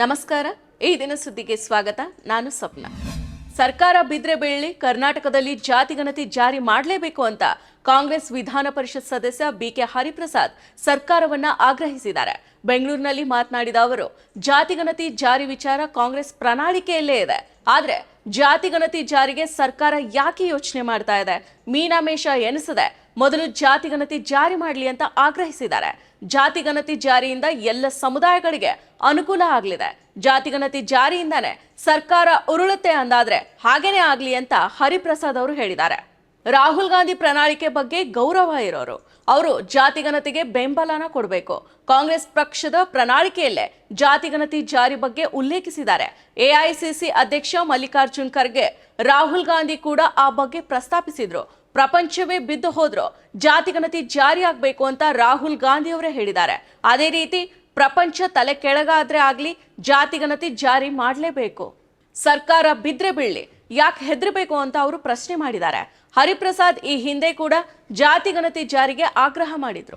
ನಮಸ್ಕಾರ, ಈ ದಿನ ಸುದ್ದಿಗೆ ಸ್ವಾಗತ. ನಾನು ಸ್ವಪ್ನ. ಸರ್ಕಾರ ಬಿದ್ರೆ ಬೀಳಲಿ, ಕರ್ನಾಟಕದಲ್ಲಿ ಜಾತಿಗಣತಿ ಜಾರಿ ಮಾಡಲೇಬೇಕು ಅಂತ ಕಾಂಗ್ರೆಸ್ ವಿಧಾನ ಪರಿಷತ್ ಸದಸ್ಯ ಬಿಕೆ ಹರಿಪ್ರಸಾದ್ ಸರ್ಕಾರವನ್ನ ಆಗ್ರಹಿಸಿದ್ದಾರೆ. ಬೆಂಗಳೂರಿನಲ್ಲಿ ಮಾತನಾಡಿದ ಅವರು ಜಾತಿಗಣತಿ ಜಾರಿ ವಿಚಾರ ಕಾಂಗ್ರೆಸ್ ಪ್ರಣಾಳಿಕೆಯಲ್ಲೇ ಇದೆ. ಆದರೆ ಜಾತಿಗಣತಿ ಜಾರಿಗೆ ಸರ್ಕಾರ ಯಾಕೆ ಯೋಚನೆ ಮಾಡ್ತಾ ಇದೆ? ಮೀನಾಮೇಷ ಎನಿಸದೆ. ಮೊದಲು ಜಾತಿಗಣತಿ ಜಾರಿ ಮಾಡಲಿ ಅಂತ ಆಗ್ರಹಿಸಿದ್ದಾರೆ. ಜಾತಿಗಣತಿ ಜಾರಿಯಿಂದ ಎಲ್ಲ ಸಮುದಾಯಗಳಿಗೆ ಅನುಕೂಲ ಆಗಲಿದೆ. ಜಾತಿಗಣತಿ ಜಾರಿಯಿಂದಾನೆ ಸರ್ಕಾರ ಉರುಳುತ್ತೆ ಅಂದಾದ್ರೆ ಹಾಗೇನೆ ಆಗ್ಲಿ ಅಂತ ಹರಿಪ್ರಸಾದ್ ಅವರು ಹೇಳಿದ್ದಾರೆ. ರಾಹುಲ್ ಗಾಂಧಿ ಪ್ರಣಾಳಿಕೆ ಬಗ್ಗೆ ಗೌರವ ಇರೋರು. ಅವರು ಜಾತಿಗಣತಿಗೆ ಬೆಂಬಲನ ಕೊಡಬೇಕು. ಕಾಂಗ್ರೆಸ್ ಪಕ್ಷದ ಪ್ರಣಾಳಿಕೆಯಲ್ಲೇ ಜಾತಿಗಣತಿ ಜಾರಿ ಬಗ್ಗೆ ಉಲ್ಲೇಖಿಸಿದ್ದಾರೆ. ಎಐಸಿಸಿ ಅಧ್ಯಕ್ಷ ಮಲ್ಲಿಕಾರ್ಜುನ್ ಖರ್ಗೆ ರಾಹುಲ್ ಗಾಂಧಿ ಕೂಡ ಆ ಬಗ್ಗೆ ಪ್ರಸ್ತಾಪಿಸಿದ್ರು. ಪ್ರಪಂಚವೇ ಬಿದ್ದು ಹೋದ್ರು ಜಾತಿಗಣತಿ ಜಾರಿ ಆಗ್ಬೇಕು ಅಂತ ರಾಹುಲ್ ಗಾಂಧಿ ಅವರೇ ಹೇಳಿದ್ದಾರೆ. ಅದೇ ರೀತಿ ಪ್ರಪಂಚ ತಲೆ ಕೆಳಗಾದ್ರೆ ಆಗ್ಲಿ ಜಾತಿಗಣತಿ ಜಾರಿ ಮಾಡಲೇಬೇಕು. ಸರ್ಕಾರ ಬಿದ್ರೆ ಬೀಳ್ಲಿ ಯಾಕೆ ಹೆದರಬೇಕು ಅಂತ ಅವರು ಪ್ರಶ್ನೆ ಮಾಡಿದ್ದಾರೆ. ಹರಿಪ್ರಸಾದ್ ಈ ಹಿಂದೆ ಕೂಡ ಜಾತಿಗಣತಿ ಜಾರಿಗೆ ಆಗ್ರಹ ಮಾಡಿದ್ರು.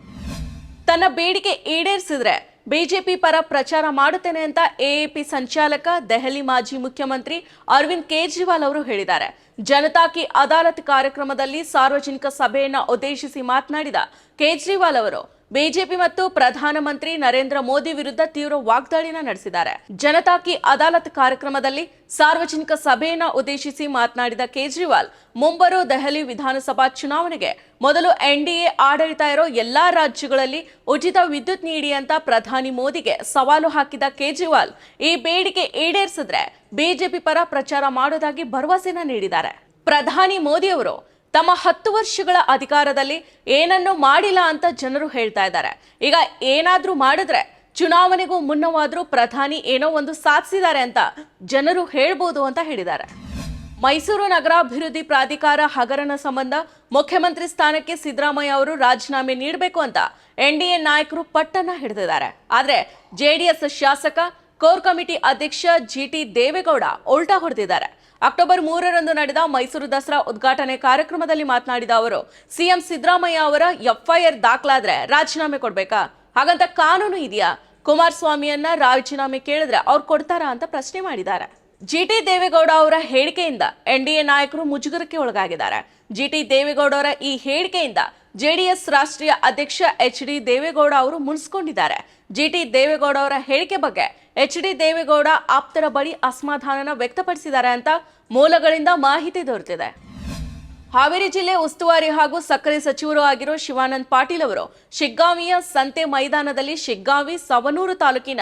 ತನ್ನ ಬೇಡಿಕೆ ಈಡೇರಿಸಿದ್ರೆ ಬಿಜೆಪಿ ಪರ ಪ್ರಚಾರ ಮಾಡುತ್ತೇನೆ ಅಂತ ಎಎಪಿ ಸಂಚಾಲಕ, ದೆಹಲಿ ಮಾಜಿ ಮುಖ್ಯಮಂತ್ರಿ ಅರವಿಂದ್ ಕೇಜ್ರಿವಾಲ್ ಅವರು ಹೇಳಿದ್ದಾರೆ. ಜನತಾ ಕಿ ಅದಾಲತ್ ಕಾರ್ಯಕ್ರಮದಲ್ಲಿ ಸಾರ್ವಜನಿಕ ಸಭೆಯನ್ನು ಉದ್ದೇಶಿಸಿ ಮಾತನಾಡಿದ ಕೇಜ್ರಿವಾಲ್ ಅವರು ಬಿಜೆಪಿ ಮತ್ತು ಪ್ರಧಾನಮಂತ್ರಿ ನರೇಂದ್ರ ಮೋದಿ ವಿರುದ್ಧ ತೀವ್ರ ವಾಗ್ದಾಳಿನ ನಡೆಸಿದ್ದಾರೆ. ಜನತಾ ಕಿ ಅದಾಲತ್ ಕಾರ್ಯಕ್ರಮದಲ್ಲಿ ಸಾರ್ವಜನಿಕ ಸಭೆಯನ್ನ ಉದ್ದೇಶಿಸಿ ಮಾತನಾಡಿದ ಕೇಜ್ರಿವಾಲ್ ಮುಂಬರುವ ದೆಹಲಿ ವಿಧಾನಸಭಾ ಚುನಾವಣೆಗೆ ಮೊದಲು ಎನ್ಡಿಎ ಆಡಳಿತ ಇರೋ ಎಲ್ಲಾ ರಾಜ್ಯಗಳಲ್ಲಿ ಉಚಿತ ವಿದ್ಯುತ್ ನೀಡಿ ಅಂತ ಪ್ರಧಾನಿ ಮೋದಿಗೆ ಸವಾಲು ಹಾಕಿದ ಕೇಜ್ರಿವಾಲ್, ಈ ಬೇಡಿಕೆ ಈಡೇರಿಸಿದ್ರೆ ಬಿಜೆಪಿ ಪರ ಪ್ರಚಾರ ಮಾಡೋದಾಗಿ ಭರವಸೆನ ನೀಡಿದ್ದಾರೆ. ಪ್ರಧಾನಿ ಮೋದಿ ಅವರು ತಮ್ಮ ಹತ್ತು ವರ್ಷಗಳ ಅಧಿಕಾರದಲ್ಲಿ ಏನನ್ನೂ ಮಾಡಿಲ್ಲ ಅಂತ ಜನರು ಹೇಳ್ತಾ ಇದ್ದಾರೆ. ಈಗ ಏನಾದರೂ ಮಾಡಿದ್ರೆ ಚುನಾವಣೆಗೂ ಮುನ್ನವಾದರೂ ಪ್ರಧಾನಿ ಏನೋ ಒಂದು ಸಾಧಿಸಿದ್ದಾರೆ ಅಂತ ಜನರು ಹೇಳ್ಬೋದು ಅಂತ ಹೇಳಿದ್ದಾರೆ. ಮೈಸೂರು ನಗರಾಭಿವೃದ್ಧಿ ಪ್ರಾಧಿಕಾರ ಹಗರಣ ಸಂಬಂಧ ಮುಖ್ಯಮಂತ್ರಿ ಸ್ಥಾನಕ್ಕೆ ಸಿದ್ದರಾಮಯ್ಯ ಅವರು ರಾಜೀನಾಮೆ ನೀಡಬೇಕು ಅಂತ ಎನ್ಡಿಎ ನಾಯಕರು ಪಟ್ಟನ್ನ ಹಿಡಿದಿದ್ದಾರೆ. ಆದ್ರೆ ಜೆಡಿಎಸ್ ಶಾಸಕ ಕೋರ್ ಕಮಿಟಿ ಅಧ್ಯಕ್ಷ ಜಿಟಿ ದೇವೇಗೌಡ ಉಲ್ಟಾ ಹೊಡೆದಿದ್ದಾರೆ. ಅಕ್ಟೋಬರ್ ಮೂರರಂದು ನಡೆದ ಮೈಸೂರು ದಸರಾ ಉದ್ಘಾಟನೆ ಕಾರ್ಯಕ್ರಮದಲ್ಲಿ ಮಾತನಾಡಿದ ಅವರು, ಸಿಎಂ ಸಿದ್ದರಾಮಯ್ಯ ಅವರ ಎಫ್ಐಆರ್ ದಾಖಲಾದ್ರೆ ರಾಜೀನಾಮೆ ಕೊಡ್ಬೇಕಾ? ಹಾಗಂತ ಕಾನೂನು ಇದೆಯಾ? ಕುಮಾರಸ್ವಾಮಿಯನ್ನ ರಾಜೀನಾಮೆ ಕೇಳಿದ್ರೆ ಅವ್ರು ಕೊಡ್ತಾರಾ ಅಂತ ಪ್ರಶ್ನೆ ಮಾಡಿದ್ದಾರೆ. ಜಿಟಿ ದೇವೇಗೌಡ ಅವರ ಹೇಳಿಕೆಯಿಂದ ಎನ್ಡಿಎ ನಾಯಕರು ಮುಜುಗರಕ್ಕೆ ಒಳಗಾಗಿದ್ದಾರೆ. ಜಿಟಿ ದೇವೇಗೌಡ ಅವರ ಈ ಹೇಳಿಕೆಯಿಂದ ಜೆಡಿಎಸ್ ರಾಷ್ಟ್ರೀಯ ಅಧ್ಯಕ್ಷ ಎಚ್ ಡಿ ದೇವೇಗೌಡ ಅವರು ಮುನ್ಸ್ಕೊಂಡಿದ್ದಾರೆ ಜಿಟಿ ದೇವೇಗೌಡ ಅವರ ಹೇಳಿಕೆ ಬಗ್ಗೆ ಎಚ್ ಡಿ ದೇವೇಗೌಡ ಆಪ್ತರ ಬಳಿ ಅಸಮಾಧಾನನ ವ್ಯಕ್ತಪಡಿಸಿದ್ದಾರೆ ಅಂತ ಮೂಲಗಳಿಂದ ಮಾಹಿತಿ ದೊರೆತಿದೆ. ಹಾವೇರಿ ಜಿಲ್ಲೆ ಉಸ್ತುವಾರಿ ಹಾಗೂ ಸಕ್ಕರೆ ಸಚಿವರು ಆಗಿರೋ ಶಿವಾನಂದ್ ಪಾಟೀಲ್ ಅವರು ಶಿಗ್ಗಾವಿಯ ಸಂತೆ ಮೈದಾನದಲ್ಲಿ ಶಿಗ್ಗಾವಿ ಸವನೂರು ತಾಲೂಕಿನ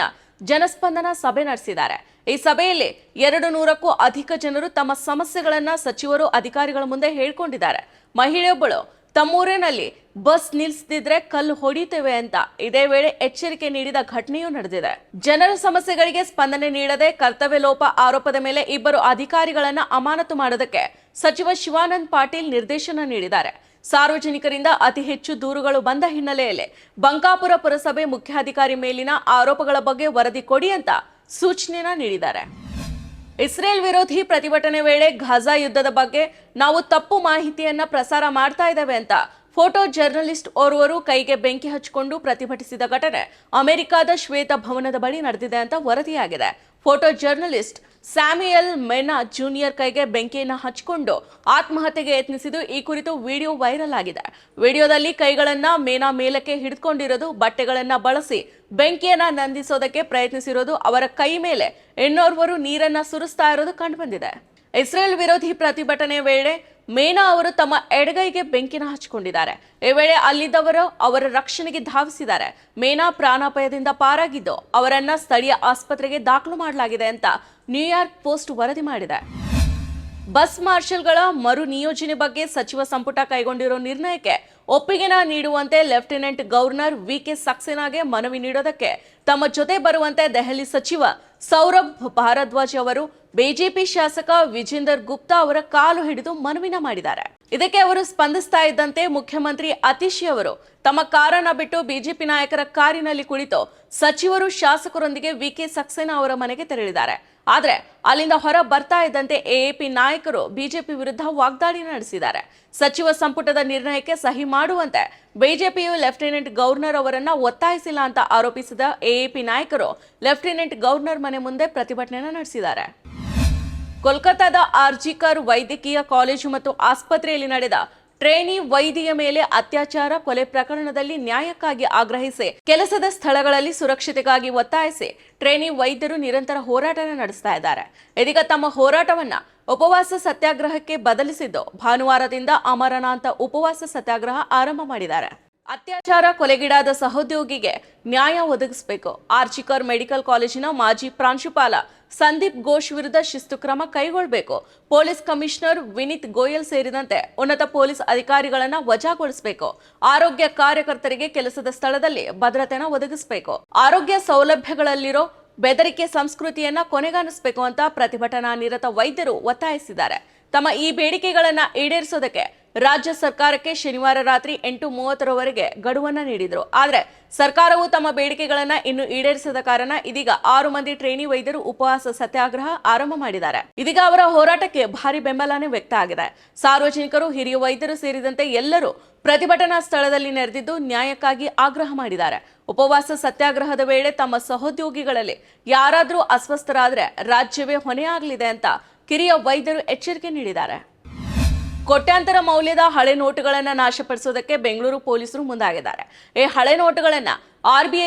ಜನಸ್ಪಂದನ ಸಭೆ ನಡೆಸಿದ್ದಾರೆ. ಈ ಸಭೆಯಲ್ಲಿ ಎರಡು ನೂರಕ್ಕೂ ಅಧಿಕ ಜನರು ತಮ್ಮ ಸಮಸ್ಯೆಗಳನ್ನು ಸಚಿವರು ಅಧಿಕಾರಿಗಳ ಮುಂದೆ ಹೇಳ್ಕೊಂಡಿದ್ದಾರೆ. ಮಹಿಳೆಯೊಬ್ಬಳು ತಮ್ಮೂರಿನಲ್ಲಿ ಬಸ್ ನಿಲ್ಲಿಸದಿದ್ರೆ ಕಲ್ಲು ಹೊಡಿತೇವೆ ಅಂತ ಇದೇ ವೇಳೆ ಎಚ್ಚರಿಕೆ ನೀಡಿದ ಘಟನೆಯೂ ನಡೆದಿದೆ. ಜನರ ಸಮಸ್ಯೆಗಳಿಗೆ ಸ್ಪಂದನೆ ನೀಡದೆ ಕರ್ತವ್ಯ ಲೋಪ ಆರೋಪದ ಮೇಲೆ ಇಬ್ಬರು ಅಧಿಕಾರಿಗಳನ್ನ ಅಮಾನತು ಮಾಡೋದಕ್ಕೆ ಸಚಿವ ಶಿವಾನಂದ್ ಪಾಟೀಲ್ ನಿರ್ದೇಶನ ನೀಡಿದ್ದಾರೆ. ಸಾರ್ವಜನಿಕರಿಂದ ಅತಿ ಹೆಚ್ಚು ದೂರುಗಳು ಬಂದ ಹಿನ್ನೆಲೆಯಲ್ಲಿ ಬಂಕಾಪುರ ಪುರಸಭೆ ಮುಖ್ಯಾಧಿಕಾರಿ ಮೇಲಿನ ಆರೋಪಗಳ ಬಗ್ಗೆ ವರದಿ ಕೊಡಿ ಅಂತ ಸೂಚನೆನ ನೀಡಿದ್ದಾರೆ. ಇಸ್ರೇಲ್ ವಿರೋಧಿ ಪ್ರತಿಭಟನೆ ವೇಳೆ ಘಾಜಾ ಯುದ್ಧದ ಬಗ್ಗೆ ನಾವು ತಪ್ಪು ಮಾಹಿತಿಯನ್ನ ಪ್ರಸಾರ ಮಾಡ್ತಾ ಇದ್ದೇವೆ ಅಂತ ಫೋಟೋ ಜರ್ನಲಿಸ್ಟ್ ಓರ್ವರು ಕೈಗೆ ಬೆಂಕಿ ಹಚ್ಚಿಕೊಂಡು ಪ್ರತಿಭಟಿಸಿದ ಘಟನೆ ಅಮೆರಿಕದ ಶ್ವೇತ ಭವನದ ಬಳಿ ನಡೆದಿದೆ ಅಂತ ವರದಿಯಾಗಿದೆ. Photo journalist Samuel Mena junior ಕೈಗೆ ಬೆಂಕಿಯನ್ನು ಹಚ್ಚಿಕೊಂಡು ಆತ್ಮಹತ್ಯೆಗೆ ಯತ್ನಿಸಿದ್ದು ಈ ಕುರಿತು ವಿಡಿಯೋ ವೈರಲ್ ಆಗಿದೆ. ವಿಡಿಯೋದಲ್ಲಿ ಕೈಗಳನ್ನ ಮೇನಾ ಮೇಲಕ್ಕೆ ಹಿಡಿದುಕೊಂಡಿರೋದು ಬಟ್ಟೆಗಳನ್ನ ಬಳಸಿ ಬೆಂಕಿಯನ್ನ ನಂದಿಸೋದಕ್ಕೆ ಪ್ರಯತ್ನಿಸಿರೋದು ಅವರ ಕೈ ಮೇಲೆ. ಇನ್ನೋರ್ವರು ನೀರನ್ನ ಸುರಿಸ್ತಾ ಇರೋದು ಕಂಡುಬಂದಿದೆ ಇಸ್ರೇಲ್ ವಿರೋಧಿ ಪ್ರತಿಭಟನೆ ವೇಳೆ ಮೇನಾ ಅವರು ತಮ್ಮ ಎಡಗೈಗೆ ಬೆಂಕಿನ ಹಚ್ಚಿಕೊಂಡಿದ್ದಾರೆ. ಈ ವೇಳೆ ಅಲ್ಲಿದ್ದವರು ಅವರ ರಕ್ಷಣೆಗೆ ಧಾವಿಸಿದ್ದಾರೆ. ಮೇನಾ ಪ್ರಾಣಾಪಾಯದಿಂದ ಪಾರಾಗಿದ್ದು ಅವರನ್ನ ಸ್ಥಳೀಯ ಆಸ್ಪತ್ರೆಗೆ ದಾಖಲು ಮಾಡಲಾಗಿದೆ ಅಂತ ನ್ಯೂಯಾರ್ಕ್ ಪೋಸ್ಟ್ ವರದಿ ಮಾಡಿದೆ. ಬಸ್ ಮಾರ್ಷಲ್ಗಳ ಮರು ನಿಯೋಜನೆ ಬಗ್ಗೆ ಸಚಿವ ಸಂಪುಟ ಕೈಗೊಂಡಿರೋ ನಿರ್ಣಯಕ್ಕೆ ಒಪ್ಪಿಗೆನ ನೀಡುವಂತೆ ಲೆಫ್ಟಿನೆಂಟ್ ಗವರ್ನರ್ ವಿ ಕೆ ಸಕ್ಸೇನಾಗೆ ಮನವಿ ನೀಡೋದಕ್ಕೆ ತಮ್ಮ ಜೊತೆ ಬರುವಂತೆ ದೆಹಲಿ ಸಚಿವ ಸೌರಭ್ ಭಾರದ್ವಾಜ್ ಅವರು ಬಿಜೆಪಿ ಶಾಸಕ ವಿಜೇಂದರ್ ಗುಪ್ತಾ ಅವರ ಕಾಲು ಹಿಡಿದು ಮನವಿನ ಮಾಡಿದ್ದಾರೆ. ಇದಕ್ಕೆ ಅವರು ಸ್ಪಂದಿಸ್ತಾ ಇದ್ದಂತೆ ಮುಖ್ಯಮಂತ್ರಿ ಅತಿಶಿ ಅವರು ತಮ್ಮ ಕಾರನ್ನ ಬಿಟ್ಟು ಬಿಜೆಪಿ ನಾಯಕರ ಕಾರಿನಲ್ಲಿ ಕುಳಿತು ಸಚಿವರು ಶಾಸಕರೊಂದಿಗೆ ವಿಕೆ ಸಕ್ಸೇನಾ ಅವರ ಮನೆಗೆ ತೆರಳಿದ್ದಾರೆ. ಆದರೆ ಅಲ್ಲಿಂದ ಹೊರ ಬರ್ತಾ ಇದ್ದಂತೆ ಎಎಪಿ ನಾಯಕರು ಬಿಜೆಪಿ ವಿರುದ್ಧ ವಾಗ್ದಾಳಿ ನಡೆಸಿದ್ದಾರೆ. ಸಚಿವ ಸಂಪುಟದ ನಿರ್ಣಯಕ್ಕೆ ಸಹಿ ಮಾಡುವಂತೆ ಬಿಜೆಪಿಯು ಲೆಫ್ಟಿನೆಂಟ್ ಗವರ್ನರ್ ಅವರನ್ನ ಒತ್ತಾಯಿಸಿಲ್ಲ ಅಂತ ಆರೋಪಿಸಿದ ಎಎಪಿ ನಾಯಕರು ಲೆಫ್ಟಿನೆಂಟ್ ಗವರ್ನರ್ ಮನೆ ಮುಂದೆ ಪ್ರತಿಭಟನೆ ನಡೆಸಿದ್ದಾರೆ. ಕೋಲ್ಕತ್ತಾದ ಆರ್ಜಿಕರ್ ವೈದ್ಯಕೀಯ ಕಾಲೇಜು ಮತ್ತು ಆಸ್ಪತ್ರೆಯಲ್ಲಿ ನಡೆದ ಟ್ರೇನಿ ವೈದ್ಯ ಮೇಲೆ ಅತ್ಯಾಚಾರ, ಕೊಲೆ ಪ್ರಕರಣದಲ್ಲಿ ನ್ಯಾಯಕ್ಕಾಗಿ ಆಗ್ರಹಿಸಿ, ಕೆಲಸದ ಸ್ಥಳಗಳಲ್ಲಿ ಸುರಕ್ಷತೆಗಾಗಿ ಒತ್ತಾಯಿಸಿ ಟ್ರೇನಿ ವೈದ್ಯರು ನಿರಂತರ ಹೋರಾಟ ನಡೆಸ್ತಾ ಇದ್ದಾರೆ. ಇದೀಗ ತಮ್ಮ ಹೋರಾಟವನ್ನ ಉಪವಾಸ ಸತ್ಯಾಗ್ರಹಕ್ಕೆ ಬದಲಿಸಿದ್ದು ಭಾನುವಾರದಿಂದ ಅಮರನಾಥ ಉಪವಾಸ ಸತ್ಯಾಗ್ರಹ ಆರಂಭ ಮಾಡಿದ್ದಾರೆ. ಅತ್ಯಾಚಾರ ಕೊಲೆಗೀಡಾದ ಸಹೋದ್ಯೋಗಿಗೆ ನ್ಯಾಯ ಒದಗಿಸಬೇಕು. ಆರ್ಚಿಕರ್ ಮೆಡಿಕಲ್ ಕಾಲೇಜಿನ ಮಾಜಿ ಪ್ರಾಂಶುಪಾಲ ಸಂದೀಪ್ ಘೋಷ್ ವಿರುದ್ಧ ಶಿಸ್ತು ಕ್ರಮ ಕೈಗೊಳ್ಳಬೇಕು ಪೊಲೀಸ್ ಕಮಿಷನರ್ ವಿನೀತ್ ಗೋಯಲ್ ಸೇರಿದಂತೆ ಉನ್ನತ ಪೊಲೀಸ್ ಅಧಿಕಾರಿಗಳನ್ನ ವಜಾಗೊಳಿಸಬೇಕು. ಆರೋಗ್ಯ ಕಾರ್ಯಕರ್ತರಿಗೆ ಕೆಲಸದ ಸ್ಥಳದಲ್ಲಿ ಭದ್ರತೆನ ಒದಗಿಸಬೇಕು. ಆರೋಗ್ಯ ಸೌಲಭ್ಯಗಳಲ್ಲಿರೋ ಬೆದರಿಕೆ ಸಂಸ್ಕೃತಿಯನ್ನ ಕೊನೆಗಾಣಿಸಬೇಕು ಅಂತ ಪ್ರತಿಭಟನಾ ನಿರತ ವೈದ್ಯರು ಒತ್ತಾಯಿಸಿದ್ದಾರೆ. ತಮ್ಮ ಈ ಬೇಡಿಕೆಗಳನ್ನು ಈಡೇರಿಸೋದಕ್ಕೆ ರಾಜ್ಯ ಸರ್ಕಾರಕ್ಕೆ ಶನಿವಾರ ರಾತ್ರಿ ಎಂಟು ಮೂವತ್ತರವರೆಗೆ ಗಡುವನ್ನು ನೀಡಿದರು. ಆದರೆ ಸರ್ಕಾರವು ತಮ್ಮ ಬೇಡಿಕೆಗಳನ್ನು ಇನ್ನು ಈಡೇರಿಸದ ಕಾರಣ ಇದೀಗ ಆರು ಮಂದಿ ಟ್ರೇನಿ ವೈದ್ಯರು ಉಪವಾಸ ಸತ್ಯಾಗ್ರಹ ಆರಂಭ ಮಾಡಿದ್ದಾರೆ. ಇದೀಗ ಅವರ ಹೋರಾಟಕ್ಕೆ ಭಾರಿ ಬೆಂಬಲನೇ ವ್ಯಕ್ತ ಆಗಿದೆ. ಸಾರ್ವಜನಿಕರು, ಹಿರಿಯ ವೈದ್ಯರು ಸೇರಿದಂತೆ ಎಲ್ಲರೂ ಪ್ರತಿಭಟನಾ ಸ್ಥಳದಲ್ಲಿ ನೆರೆದಿದ್ದು ನ್ಯಾಯಕ್ಕಾಗಿ ಆಗ್ರಹ ಮಾಡಿದ್ದಾರೆ. ಉಪವಾಸ ಸತ್ಯಾಗ್ರಹದ ವೇಳೆ ತಮ್ಮ ಸಹೋದ್ಯೋಗಿಗಳಲ್ಲಿ ಯಾರಾದರೂ ಅಸ್ವಸ್ಥರಾದರೆ ರಾಜ್ಯವೇ ಹೊಣೆಯಾಗಲಿದೆ ಅಂತ ಕಿರಿಯ ವೈದ್ಯರು ಎಚ್ಚರಿಕೆ ನೀಡಿದ್ದಾರೆ. ಕೋಟ್ಯಾಂತರ ಮೌಲ್ಯದ ಹಳೆ ನೋಟುಗಳನ್ನು ನಾಶಪಡಿಸೋದಕ್ಕೆ ಬೆಂಗಳೂರು ಪೊಲೀಸರು ಮುಂದಾಗಿದ್ದಾರೆ. ಈ ಹಳೆ ನೋಟುಗಳನ್ನು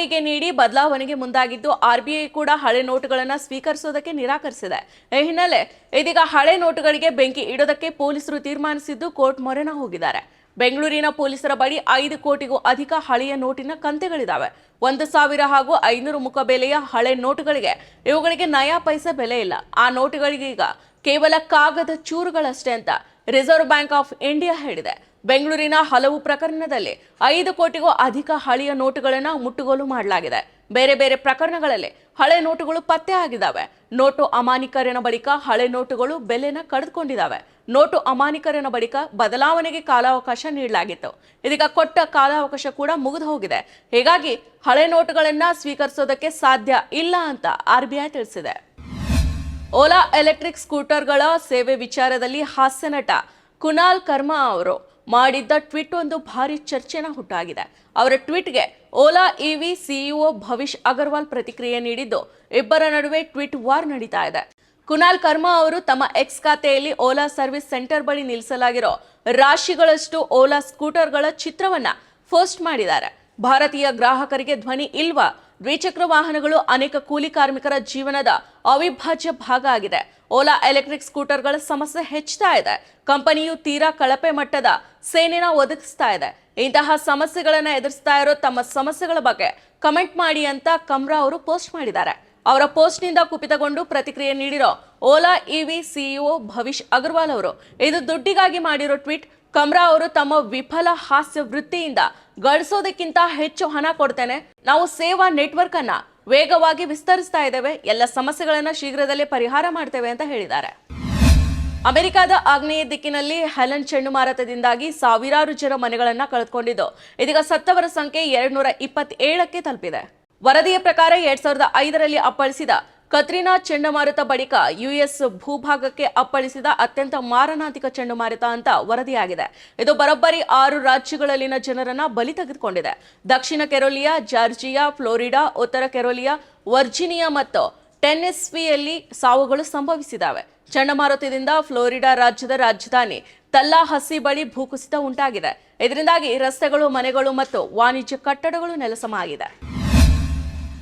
ಐಗೆ ನೀಡಿ ಬದಲಾವಣೆಗೆ ಮುಂದಾಗಿದ್ದು, ಆರ್ ಬಿ ಐ ಕೂಡ ಹಳೆ ನೋಟುಗಳನ್ನು ಸ್ವೀಕರಿಸೋದಕ್ಕೆ ನಿರಾಕರಿಸಿದೆ. ಈ ಹಿನ್ನೆಲೆ ಇದೀಗ ಹಳೆ ನೋಟುಗಳಿಗೆ ಬೆಂಕಿ ಇಡೋದಕ್ಕೆ ಪೊಲೀಸರು ತೀರ್ಮಾನಿಸಿದ್ದು, ಕೋರ್ಟ್ ಮೊರೆನ ಹೋಗಿದ್ದಾರೆ. ಬೆಂಗಳೂರಿನ ಪೊಲೀಸರ ಬಳಿ ಐದು ಕೋಟಿಗೂ ಅಧಿಕ ಹಳೆಯ ನೋಟಿನ ಕಂತೆಗಳಿದ್ದಾವೆ ಒಂದು ಸಾವಿರ ಹಾಗೂ ಐನೂರು ಮುಖಬೆಲೆಯ ಹಳೆ ನೋಟುಗಳಿಗೆ ಇವುಗಳಿಗೆ ನಯಾ ಪೈಸೆ ಬೆಲೆ ಇಲ್ಲ. ಆ ನೋಟುಗಳಿಗೆ ಈಗ ಕೇವಲ ಕಾಗದ ಚೂರುಗಳಷ್ಟೇ ಅಂತ ರಿಸರ್ವ್ ಬ್ಯಾಂಕ್ ಆಫ್ ಇಂಡಿಯಾ ಹೇಳಿದೆ. ಬೆಂಗಳೂರಿನ ಹಲವು ಪ್ರಕರಣದಲ್ಲಿ ಐದು ಕೋಟಿಗೂ ಅಧಿಕ ಹಳೆಯ ನೋಟುಗಳನ್ನು ಮುಟ್ಟುಗೋಲು ಮಾಡಲಾಗಿದೆ. ಬೇರೆ ಬೇರೆ ಪ್ರಕರಣಗಳಲ್ಲಿ ಹಳೆ ನೋಟುಗಳು ಪತ್ತೆ ಆಗಿದ್ದಾವೆ. ನೋಟು ಅಮಾನೀಕರಣ ಬಳಿಕ ಹಳೆ ನೋಟುಗಳು ಬೆಲೆನ ಕಳೆದುಕೊಂಡಿದ್ದಾವೆ. ನೋಟು ಅಮಾನೀಕರಣ ಬಳಿಕ ಬದಲಾವಣೆಗೆ ಕಾಲಾವಕಾಶ ನೀಡಲಾಗಿತ್ತು. ಇದೀಗ ಕೊಟ್ಟ ಕಾಲಾವಕಾಶ ಕೂಡ ಮುಗಿದು ಹೋಗಿದೆ. ಹೀಗಾಗಿ ಹಳೆ ನೋಟುಗಳನ್ನು ಸ್ವೀಕರಿಸೋದಕ್ಕೆ ಸಾಧ್ಯ ಇಲ್ಲ ಅಂತ ಆರ್ಬಿಐ ತಿಳಿಸಿದೆ. ಓಲಾ ಎಲೆಕ್ಟ್ರಿಕ್ ಸ್ಕೂಟರ್ಗಳ ಸೇವೆ ವಿಚಾರದಲ್ಲಿ ಹಾಸ್ಯ ನಟ ಕುನಾಲ್ ಕರ್ಮಾ ಅವರು ಮಾಡಿದ್ದ ಟ್ವೀಟ್ ಒಂದು ಭಾರಿ ಚರ್ಚೆನ ಹುಟ್ಟಾಗಿದೆ. ಅವರ ಟ್ವೀಟ್ಗೆ ಓಲಾ ಇವಿ ಸಿಇಒ ಭವಿಷ್ ಅಗರ್ವಾಲ್ ಪ್ರತಿಕ್ರಿಯೆ ನೀಡಿದ್ದು, ಇಬ್ಬರ ನಡುವೆ ಟ್ವೀಟ್ ವಾರ್ ನಡೀತಾ ಇದೆ. ಕುನಾಲ್ ಕರ್ಮಾ ಅವರು ತಮ್ಮ ಎಕ್ಸ್ ಖಾತೆಯಲ್ಲಿ ಓಲಾ ಸರ್ವಿಸ್ ಸೆಂಟರ್ ಬಳಿ ನಿಲ್ಲಿಸಲಾಗಿರೋ ರಾಶಿಗಳಷ್ಟು ಓಲಾ ಸ್ಕೂಟರ್ಗಳ ಚಿತ್ರವನ್ನ ಪೋಸ್ಟ್ ಮಾಡಿದ್ದಾರೆ. ಭಾರತೀಯ ಗ್ರಾಹಕರಿಗೆ ಧ್ವನಿ ಇಲ್ವಾ? ದ್ವಿಚಕ್ರ ವಾಹನಗಳು ಅನೇಕ ಕೂಲಿ ಕಾರ್ಮಿಕರ ಜೀವನದ ಅವಿಭಾಜ್ಯ ಭಾಗ ಆಗಿದೆ. ಓಲಾ ಎಲೆಕ್ಟ್ರಿಕ್ ಸ್ಕೂಟರ್ಗಳ ಸಮಸ್ಯೆ ಹೆಚ್ಚುತ್ತಾ ಇದೆ. ಕಂಪನಿಯು ತೀರಾ ಕಳಪೆ ಮಟ್ಟದ ಸೇನೆನ ಒದಗಿಸ್ತಾ ಇದೆ. ಇಂತಹ ಸಮಸ್ಯೆಗಳನ್ನ ಎದುರಿಸ್ತಾ ಇರೋ ತಮ್ಮ ಸಮಸ್ಯೆಗಳ ಬಗ್ಗೆ ಕಮೆಂಟ್ ಮಾಡಿ ಅಂತ ಕಮ್ರಾ ಅವರು ಪೋಸ್ಟ್ ಮಾಡಿದ್ದಾರೆ. ಅವರ ಪೋಸ್ಟ್ನಿಂದ ಕುಪಿತಗೊಂಡು ಪ್ರತಿಕ್ರಿಯೆ ನೀಡಿರೋ ಓಲಾ ಇವಿ ಸಿಇಒ ಭವಿಷ್ ಅಗರ್ವಾಲ್ ಅವರು, ಇದು ದುಡ್ಡಿಗಾಗಿ ಮಾಡಿರೋ ಟ್ವೀಟ್ ಕಮ್ರಾ ಅವರು ತಮ್ಮ ವಿಫಲ ಹಾಸ್ಯ ವೃತ್ತಿಯಿಂದ ಗಳಿಸೋದಕ್ಕಿಂತ ಹೆಚ್ಚು ಹಣ ಕೊಡ್ತೇನೆ. ನಾವು ಸೇವಾ ನೆಟ್ವರ್ಕ್ ಅನ್ನ ವೇಗವಾಗಿ ವಿಸ್ತರಿಸ್ತಾ ಇದ್ದೇವೆ. ಎಲ್ಲ ಸಮಸ್ಯೆಗಳನ್ನ ಶೀಘ್ರದಲ್ಲೇ ಪರಿಹಾರ ಮಾಡ್ತೇವೆ ಅಂತ ಹೇಳಿದ್ದಾರೆ. ಅಮೆರಿಕದ ಆಗ್ನೇಯ ದಿಕ್ಕಿನಲ್ಲಿ ಹೆಲನ್ ಚಂಡುಮಾರುತದಿಂದಾಗಿ ಸಾವಿರಾರು ಜನ ಮನೆಗಳನ್ನ ಕಳೆದುಕೊಂಡಿದ್ದು, ಇದೀಗ ಸತ್ತವರ ಸಂಖ್ಯೆ ಎರಡ್ ನೂರ ಇಪ್ಪತ್ತೇಳಕ್ಕೆ ತಲುಪಿದೆ. ವರದಿಯ ಪ್ರಕಾರ ಎರಡ್ ಸಾವಿರದ ಐದರಲ್ಲಿ ಅಪ್ಪಳಿಸಿದ ಕತ್ರಿನಾ ಚಂಡಮಾರುತ ಬಳಿಕ ಯುಎಸ್ ಭೂಭಾಗಕ್ಕೆ ಅಪ್ಪಳಿಸಿದ ಅತ್ಯಂತ ಮಾರಣಾಂತಿಕ ಚಂಡಮಾರುತ ಅಂತ ವರದಿಯಾಗಿದೆ. ಇದು ಬರೋಬ್ಬರಿ ಆರು ರಾಜ್ಯಗಳಲ್ಲಿನ ಜನರನ್ನ ಬಲಿ ತೆಗೆದುಕೊಂಡಿದೆ. ದಕ್ಷಿಣ ಕೆರೋಲಿಯಾ, ಜಾರ್ಜಿಯಾ, ಫ್ಲೋರಿಡಾ, ಉತ್ತರ ಕೆರೋಲಿಯಾ, ವರ್ಜಿನಿಯಾ ಮತ್ತು ಟೆನ್ನೆಸ್ವಿಯಲ್ಲಿ ಸಾವುಗಳು ಸಂಭವಿಸಿದ್ದಾವೆ. ಚಂಡಮಾರುತದಿಂದ ಫ್ಲೋರಿಡಾ ರಾಜ್ಯದ ರಾಜಧಾನಿ ತಲ್ಲಾಹಸಿ ಬಳಿ ಭೂಕುಸಿತ ಉಂಟಾಗಿದೆ. ಇದರಿಂದಾಗಿ ರಸ್ತೆಗಳು, ಮನೆಗಳು ಮತ್ತು ವಾಣಿಜ್ಯ ಕಟ್ಟಡಗಳು ನೆಲಸಮ ಆಗಿದೆ